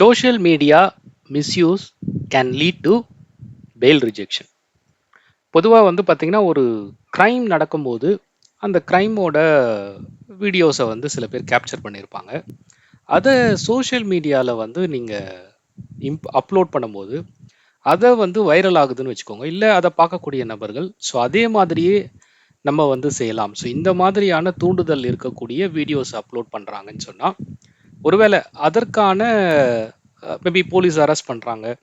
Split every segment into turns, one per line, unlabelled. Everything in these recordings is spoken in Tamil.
Social media misuse can lead to bail rejection பொதுவாக வந்து பார்த்திங்கன்னா ஒரு க்ரைம் நடக்கும்போது அந்த க்ரைமோட வீடியோஸை வந்து சில பேர் கேப்சர் பண்ணியிருப்பாங்க அதை சோஷியல் மீடியாவில் வந்து நீங்கள் இம்ப் அப்லோட் பண்ணும்போது அதை வந்து வைரல் ஆகுதுன்னு வச்சுக்கோங்க. இல்லை அதை பார்க்கக்கூடிய நபர்கள் ஸோ அதே மாதிரியே நம்ம வந்து செய்யலாம். ஸோ இந்த மாதிரியான தூண்டுதல் இருக்கக்கூடிய வீடியோஸ் அப்லோட் பண்ணுறாங்கன்னு சொன்னால் ஒருவேளை அதற்கான மேபி போலீஸ் அரெஸ்ட் பண்ணுறாங்க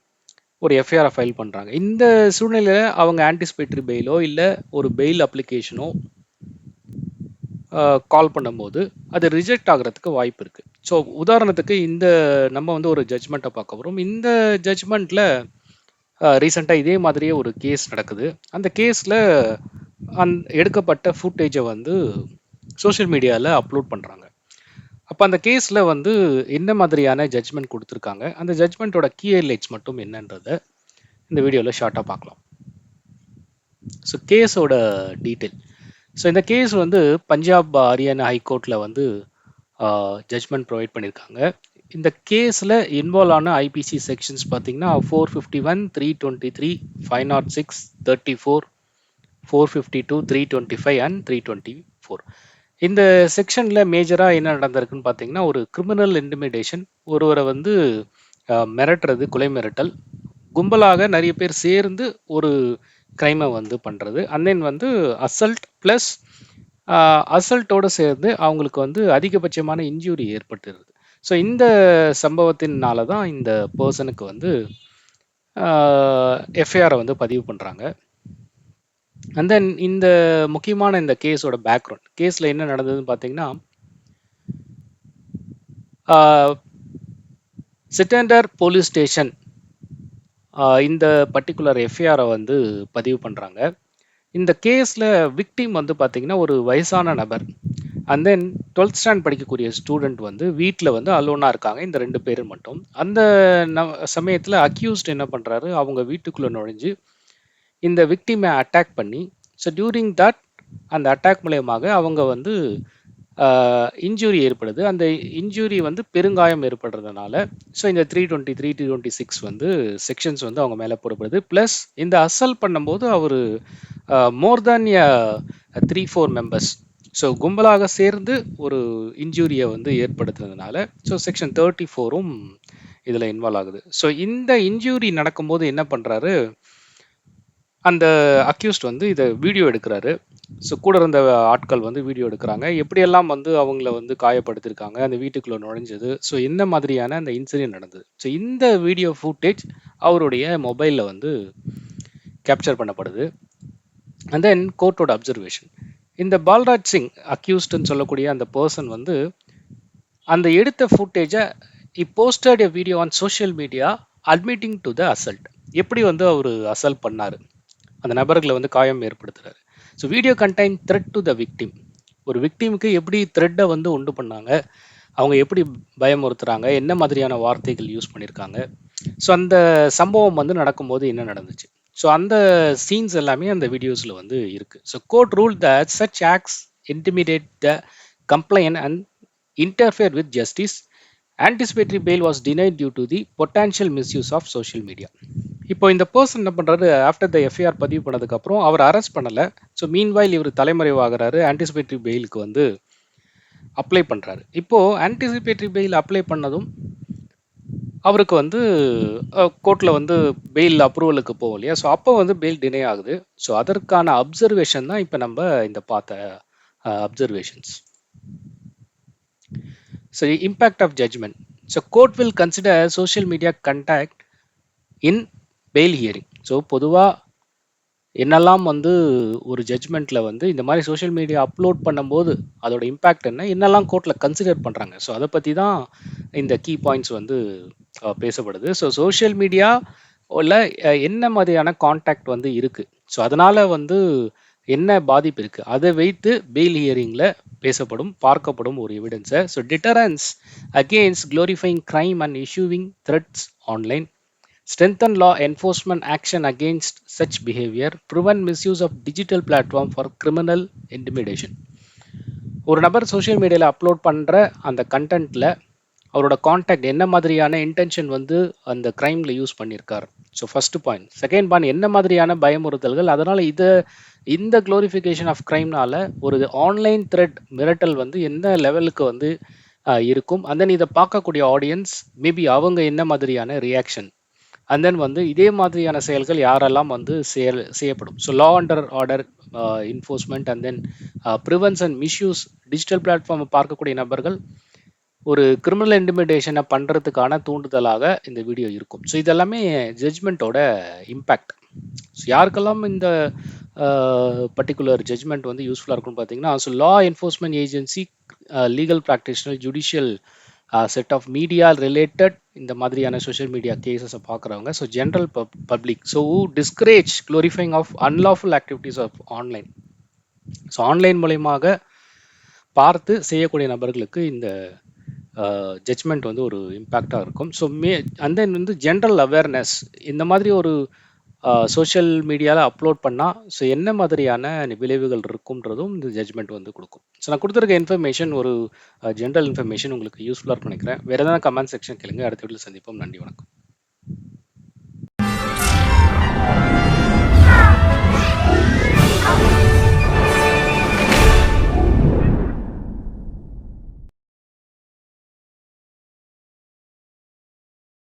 ஒரு எஃப்ஐஆரை ஃபைல் பண்ணுறாங்க இந்த சூழ்நிலையில் அவங்க ஆன்டிசிபேட்டரி பெயிலோ இல்லை ஒரு பெயில் அப்ளிகேஷனோ கால் பண்ணும்போது அது ரிஜெக்ட் ஆகிறதுக்கு வாய்ப்பு இருக்குது ஸோ உதாரணத்துக்கு இந்த நம்ம வந்து ஒரு ஜட்ஜ்மெண்ட்டை பார்க்க போகிறோம் இந்த ஜட்ஜ்மெண்ட்டில் ரீசெண்டாக இதே மாதிரியே ஒரு கேஸ் நடக்குது. அந்த கேஸில் அந் எடுக்கப்பட்ட ஃபுட்டேஜை வந்து சோஷியல் மீடியாவில் அப்லோட் பண்ணுறாங்க அப்போ அந்த கேஸில் வந்து என்ன மாதிரியான ஜட்ஜ்மெண்ட் கொடுத்துருக்காங்க? அந்த ஜட்ஜ்மெண்ட்டோட கீ ஹைலைட்ஸ் மட்டும் என்னன்றதை இந்த வீடியோவில் ஷார்ட்டாக பார்க்கலாம். ஸோ கேஸோட டீட்டெயில் ஸோ இந்த கேஸ் வந்து பஞ்சாப் ஹரியானா ஹைகோர்ட்டில் வந்து ஜட்ஜ்மெண்ட் ப்ரொவைட் பண்ணியிருக்காங்க இந்த கேஸில் இன்வால்வ் ஆன ஐபிசி செக்ஷன்ஸ் பார்த்தீங்கன்னா four fifty one three twenty three five not six thirty four four fifty two three twenty five and three twenty four இந்த செக்ஷனில் மேஜராக என்ன நடந்திருக்குன்னு பார்த்தீங்கன்னா ஒரு கிரிமினல் இன்டிமிடேஷன் ஒருவரை வந்து மிரட்டுறது கொலை மிரட்டல் கும்பலாக நிறைய பேர் சேர்ந்து ஒரு க்ரைமை வந்து பண்ணுறது அண்ட் தென் வந்து அசல்ட் ப்ளஸ் அசல்ட்டோடு சேர்ந்து அவங்களுக்கு வந்து அதிகபட்சமான இன்ஜூரி ஏற்பட்டுருது. ஸோ இந்த சம்பவத்தினால தான் இந்த பர்சனுக்கு வந்து எஃப்ஐஆரை வந்து பதிவு பண்ணுறாங்க அண்ட் தென் இந்த முக்கியமான இந்த கேஸோட பேக்ரவுண்ட் கேஸில் என்ன நடந்ததுன்னு பார்த்தீங்கன்னா சிட்டண்டர் போலீஸ் ஸ்டேஷன் இந்த பர்டிகுலர் எஃப்ஐஆரை வந்து பதிவு பண்ணுறாங்க இந்த கேஸில் விக்டிம் வந்து பார்த்தீங்கன்னா ஒரு வயசான நபர். அண்ட் தென் டுவெல்த் ஸ்டாண்ட் படிக்கக்கூடிய ஸ்டூடெண்ட் வந்து வீட்டில் வந்து அலோனாக இருக்காங்க இந்த ரெண்டு பேர் மட்டும். அந்த ந சமயத்தில் அக்யூஸ்ட் என்ன பண்ணுறாரு அவங்க வீட்டுக்குள்ளே நுழைஞ்சு இந்த விக்டிமை அட்டாக் பண்ணி ஸோ டியூரிங் தட் அந்த அட்டாக் மூலயமாக அவங்க வந்து இன்ஜூரி ஏற்படுது. அந்த இன்ஜூரி வந்து பெருங்காயம் ஏற்படுறதுனால ஸோ இந்த three twenty three two twenty six வந்து செக்ஷன்ஸ் வந்து அவங்க மேலே போடப்படுது. ப்ளஸ் இந்த அசல் பண்ணும்போது அவர் more than three four members so கும்பலாக சேர்ந்து ஒரு இன்ஜூரியை வந்து ஏற்படுத்துறதுனால ஸோ செக்ஷன் தேர்ட்டி ஃபோரும் இதில் இன்வால்வ் ஆகுது. ஸோ இந்த இன்ஜூரி நடக்கும்போது என்ன பண்ணுறாரு அந்த அக்யூஸ்ட் வந்து இதை வீடியோ எடுக்கிறாரு. ஸோ கூட இருந்த ஆட்கள் வந்து வீடியோ எடுக்கிறாங்க. எப்படியெல்லாம் வந்து அவங்கள வந்து காயப்படுத்திருக்காங்க அந்த வீட்டுக்குள்ளே நுழைஞ்சது. ஸோ என்ன மாதிரியான அந்த இன்சிடென்ட் நடந்தது? ஸோ இந்த வீடியோ ஃபுட்டேஜ் அவருடைய மொபைலில் வந்து கேப்சர் பண்ணப்படுது. அண்ட் தென் கோர்ட்டோட அப்சர்வேஷன் இந்த பால்ராஜ் சிங் அக்யூஸ்டுன்னு சொல்லக்கூடிய அந்த பர்சன் வந்து அந்த எடுத்த ஃபுட்டேஜை he posted a video on social media admitting to the assault எப்படி வந்து அவர் அசல்ட் பண்ணார்? அந்த நபர்களை வந்து காயம் ஏற்படுத்துறாரு. So video contain threat to the victim ஒரு விக்டிமுக்கு எப்படி த்ரெட்டை வந்து உண்டு பண்ணாங்க? அவங்க எப்படி பயமுறுத்துறாங்க? என்ன மாதிரியான வார்த்தைகள் யூஸ் பண்ணியிருக்காங்க ஸோ அந்த சம்பவம் வந்து நடக்கும்போது என்ன நடந்துச்சு? ஸோ அந்த சீன்ஸ் எல்லாமே அந்த வீடியோஸில் வந்து இருக்குது so court rule that such acts intimidate the complain and interfere with justice anticipatory bail was denied due to the potential misuse of social media இப்போ இந்த பர்சன் என்ன பண்ணுறாரு ஆஃப்டர் த எஃப்ஐஆர் பதிவு பண்ணதுக்கப்புறம் அவர் அரெஸ்ட் பண்ணலை. ஸோ மீன்வாயில் இவர் தலைமறைவாகிறாரு. ஆன்டிசிபேட்டரி பெயிலுக்கு வந்து அப்ளை பண்ணுறாரு இப்போது ஆன்டிசிபேட்டரி பெயில் அப்ளை பண்ணதும் அவருக்கு வந்து கோர்ட்டில் வந்து பெயில் அப்ரூவலுக்கு போகும் இல்லையா? ஸோ அப்போ வந்து பெயில் டினே ஆகுது. ஸோ அதற்கான அப்சர்வேஷன் தான் இப்போ நம்ம இந்த பார்த்த observations So the impact of judgment. So court will consider social media contact in bail hearing. So பொதுவாக என்னெல்லாம் வந்து ஒரு ஜட்ஜ்மெண்ட்டில் வந்து இந்த மாதிரி சோஷியல் மீடியா அப்லோட் பண்ணும்போது அதோட இம்பேக்ட் என்ன என்னெல்லாம் கோர்ட்டில் கன்சிடர் பண்ணுறாங்க ஸோ அதை பற்றி தான் இந்த கீ பாயிண்ட்ஸ் வந்து பேசப்படுது ஸோ சோஷியல் மீடியா உள்ள என்ன மாதிரியான காண்டாக்ட் வந்து இருக்குது ஸோ அதனால் வந்து என்ன பாதிப்பு இருக்கு அதை வைத்து பெயில் ஹியரிங்ல பேசப்படும் பார்க்கப்படும் ஒரு எவிடன்ஸை so deterrence against glorifying crime and issuing threats online strengthen law enforcement action against such behaviour prevent misuse of digital platform for criminal intimidation. ஒரு நபர் சோஷியல் மீடியாவில் அப்லோட் பண்ணுற அந்த கண்டென்ட்டில் அவரோட காண்டாக்ட் என்ன மாதிரியான இன்டென்ஷன் வந்து அந்த க்ரைமில் யூஸ் பண்ணியிருக்கார் so first point second point என்ன மாதிரியான பயமுறுத்தல்கள்? அதனால் இதை இந்த க்ளோரிஃபிகேஷன் ஆஃப் க்ரைம்னால ஒரு ஆன்லைன் த்ரெட் மிரட்டல் வந்து என்ன லெவலுக்கு வந்து இருக்கும்? அண்ட் தென் இதை பார்க்கக்கூடிய ஆடியன்ஸ் மேபி அவங்க என்ன மாதிரியான ரியாக்ஷன் அண்ட் தென் வந்து இதே மாதிரியான செயல்கள் யாரெல்லாம் வந்து செயல் செய்யப்படும்? So law under order enforcement and then prevents and misuse digital பிளாட்ஃபார்மை பார்க்கக்கூடிய நபர்கள் ஒரு கிரிமினல் இன்டிமிடேஷனை பண்ணுறதுக்கான தூண்டுதலாக இந்த வீடியோ இருக்கும். ஸோ இதெல்லாமே ஜட்ஜ்மெண்ட்டோட இம்பேக்ட் ஸோ யாருக்கெல்லாம் இந்த பர்டிகுலர் ஜட்ஜ்மெண்ட் வந்து யூஸ்ஃபுல்லாக இருக்கும்னு பார்த்தீங்கன்னா so law enforcement agency legal practitioners judicial set of media related இந்த மாதிரியான சோஷியல் மீடியா கேசஸை பார்க்குறவங்க so general pub public so discourage glorifying of unlawful activities of online so online மூலயமாக பார்த்து செய்யக்கூடிய நபர்களுக்கு இந்த ஜட்ஜ்மெண்ட் வந்து ஒரு இம்பேக்டாக இருக்கும். ஸோ மே அண்ட் தென் வந்து ஜென்ரல் அவேர்னஸ் இந்த மாதிரி ஒரு சோஷியல் மீடியாவில் அப்லோட் பண்ணால் ஸோ என்ன மாதிரியான விளைவுகள் இருக்கும்ன்றதும் இந்த ஜட்ஜ்மெண்ட் வந்து கொடுக்கும். ஸோ நான் கொடுத்துருக்க இன்ஃபர்மேஷன் ஒரு ஜென்ரல் இன்ஃபர்மேஷன் உங்களுக்கு யூஸ்ஃபுல்லாக நினைக்கிறேன். வேறு எதனா கமெண்ட் செக்ஷன் கேளுங்க. அடுத்த வீட்டில் சந்திப்போம். நன்றி வணக்கம்.